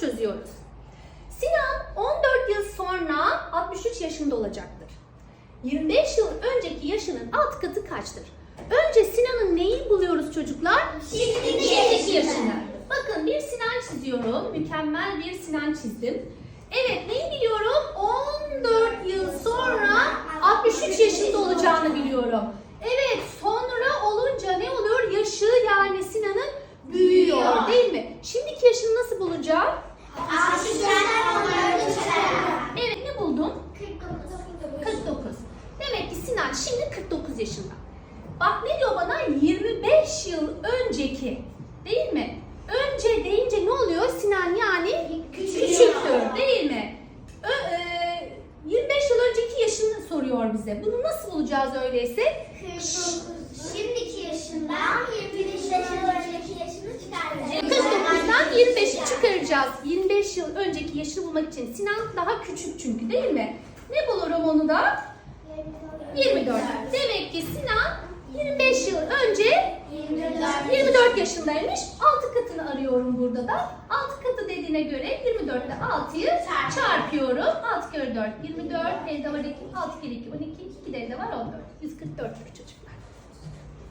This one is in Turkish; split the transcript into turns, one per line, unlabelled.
çözüyoruz. Sinan 14 yıl sonra 63 yaşında olacaktır. 25 yıl önceki yaşının alt katı kaçtır? Önce Sinan'ın neyi buluyoruz çocuklar? Şimdiki yaşını. Bakın bir Sinan çiziyorum. Mükemmel bir Sinan çizdim. Evet neyi biliyorum? 14 yıl sonra 63 yaşında olacağını biliyorum. Evet sonra olunca ne oluyor? Yaşı yani Sinan'ın büyüyor değil mi? Şimdiki yaşını nasıl bulacağım? Ne buldum? 49. Demek ki Sinan şimdi 49 yaşında. Bak ne diyor bana? 25 yıl önceki. Değil mi? Önce deyince ne oluyor? Sinan yani küçüktür değil mi? Ö- e, 25 yıl önceki yaşını soruyor bize. Bunu nasıl bulacağız öyleyse?
Şimdiki yaşından 25 yıl önceki yaşını çıkaracağız.
49'dan 25'i çıkaracağız. 25 yıl önceki yaşını bulmak için. Sinan daha küçük çünkü değil mi? Ne bulurum onu da? 24. Demek ki Sinan 25 yıl önce 24 yaşındaymış. 6 katını arıyorum burada da. 6 katı dediğine göre 24 ile 6'yı çarpıyorum. 6 kere 4 24. Elde var 2. 6 kere 2 12. 2 de elde var 14. 144 çocuklar.